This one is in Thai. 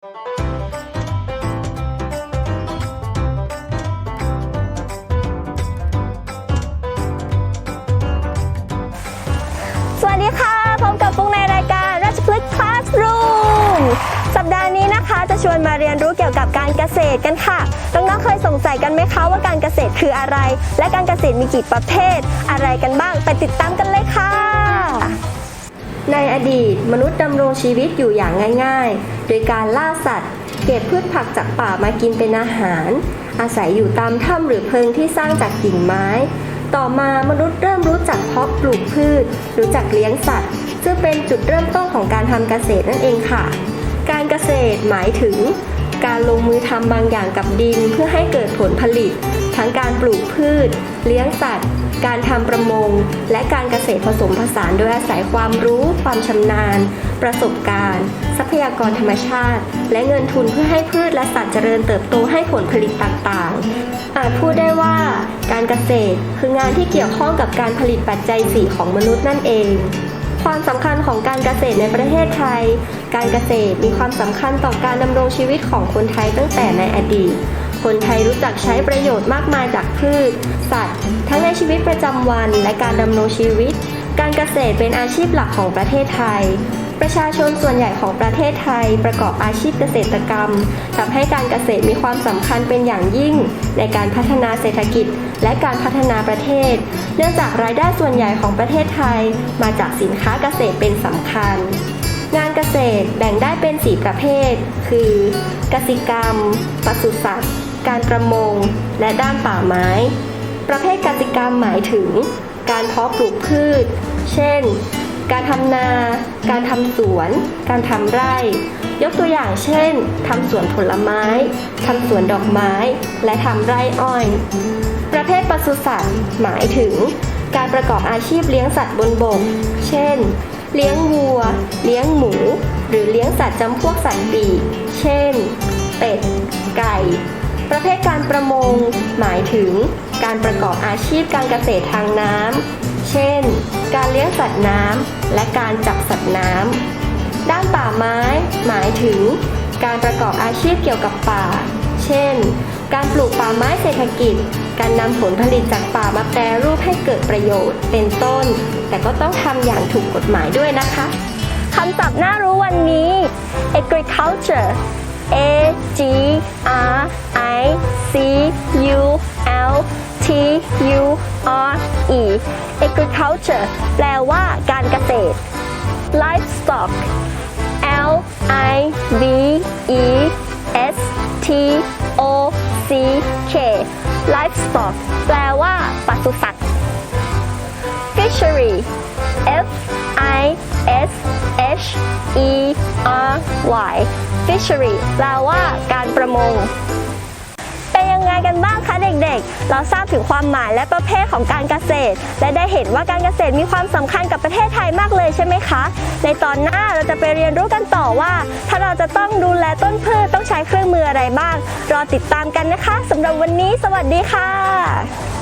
สวัสดีค่ะ พบกับปุ้งในรายการราชพฤกษ์ Classroom สัปดาห์นี้นะคะจะชวนมาเรียนรู้เกี่ยวกับการเกษตรกันค่ะน้องๆเคยสงสัยกันไหมคะว่าการเกษตรคืออะไร และการเกษตรมีกี่ประเภท อะไรกันบ้างไปติดตามกันเลยค่ะ ในอดีตมนุษย์ดำรงชีวิตอยู่อย่างง่าย ๆ โดยการล่าสัตว์ เก็บพืชผักจากป่ามากินเป็นอาหาร อาศัยอยู่ตามถ้ำหรือเพิงที่สร้างจากกิ่งไม้ ต่อมามนุษย์เริ่มรู้จักเพาะปลูกพืช รู้จักเลี้ยงสัตว์ ซึ่งเป็นจุดเริ่มต้นของการทำเกษตรนั่นเองค่ะ การเกษตรหมายถึง การลงมือทำบางอย่างกับดินเพื่อให้เกิดผลผลิต ทั้งการปลูกพืช เลี้ยงสัตว์ การทำประมง และการเกษตรผสมผสานโดยอาศัยความรู้ ความชำนาญ ประสบการณ์ ทรัพยากรธรรมชาติ และเงินทุนเพื่อให้พืชและสัตว์เจริญเติบโตให้ผลผลิตต่างๆ อาจพูดได้ว่าการเกษตรคืองานที่เกี่ยวข้องกับการผลิตปัจจัยสี่ของมนุษย์นั่นเอง ความสำคัญของการเกษตรในประเทศไทย การเกษตรมีความสำคัญต่อการดำรงชีวิตของคนไทยตั้งแต่ในอดีต คนไทยรู้จักใช้ประโยชน์มากมายจากพืช สัตว์ ทั้งในชีวิตประจำวันและการดำรงชีวิต การเกษตรเป็นอาชีพหลักของประเทศไทย ประชาชนส่วนใหญ่ของประเทศไทยประกอบอาชีพเกษตรกรรมทำให้การเกษตรมีความสำคัญเป็นอย่างยิ่ง ในการพัฒนาเศรษฐกิจ และการพัฒนาประเทศ เนื่องจากรายได้ส่วนใหญ่ของประเทศไทย มาจากสินค้าเกษตรเป็นสำคัญ งานเกษตรแบ่งได้เป็น 4 ประเภท คือ กสิกรรม ปศุสัตว์ การประมง และด้านป่าไม้ ประเภทกสิกรรมหมายถึง การเพาะปลูกพืช เช่น การทำนา การทำสวน การทำไร่ ยกตัวอย่างเช่นทำสวนผลไม้ทำสวนดอกไม้ และทำไร่อ้อย ประเภทปศุสัตว์หมายถึง การประกอบอาชีพเลี้ยงสัตว์บนบก เช่น เลี้ยงวัว เลี้ยงหมู หรือเลี้ยงสัตว์จำพวกสัตว์ปีก เช่น เป็ด ไก่ ประเภทการประมง หมายถึงการประกอบอาชีพการเกษตรทางน้ำ เช่น การเลี้ยงสัตว์น้ำและการจับสัตว์น้ำ ด้านป่าไม้ หมายถึง การประกอบอาชีพเกี่ยวกับป่า เช่น การปลูกป่าไม้เศรษฐกิจ การนำผลผลิตจากป่ามาแปรรูปให้เกิดประโยชน์ เป็นต้น แต่ก็ต้องทำอย่างถูกกฎหมายด้วยนะคะคำศัพท์น่ารู้วันนี้ agriculture A G R C U L T U R E agriculture แปลว่าการเกษตร livestock L I V E S T O C K livestock แปลว่าปศุสัตว์ fishery F I S H E R Y fishery แปลว่าการประมง ยังไงกันบ้างคะเด็กๆ เราทราบถึงความหมายและประเภทของการเกษตร และได้เห็นว่าการเกษตรมีความสำคัญกับประเทศไทยมากเลยใช่ไหมคะ ในตอนหน้าเราจะไปเรียนรู้กันต่อว่า ถ้าเราจะต้องดูแลต้นพืชต้องใช้เครื่องมืออะไรบ้าง รอติดตามกันนะคะสำหรับวันนี้ สวัสดีค่ะ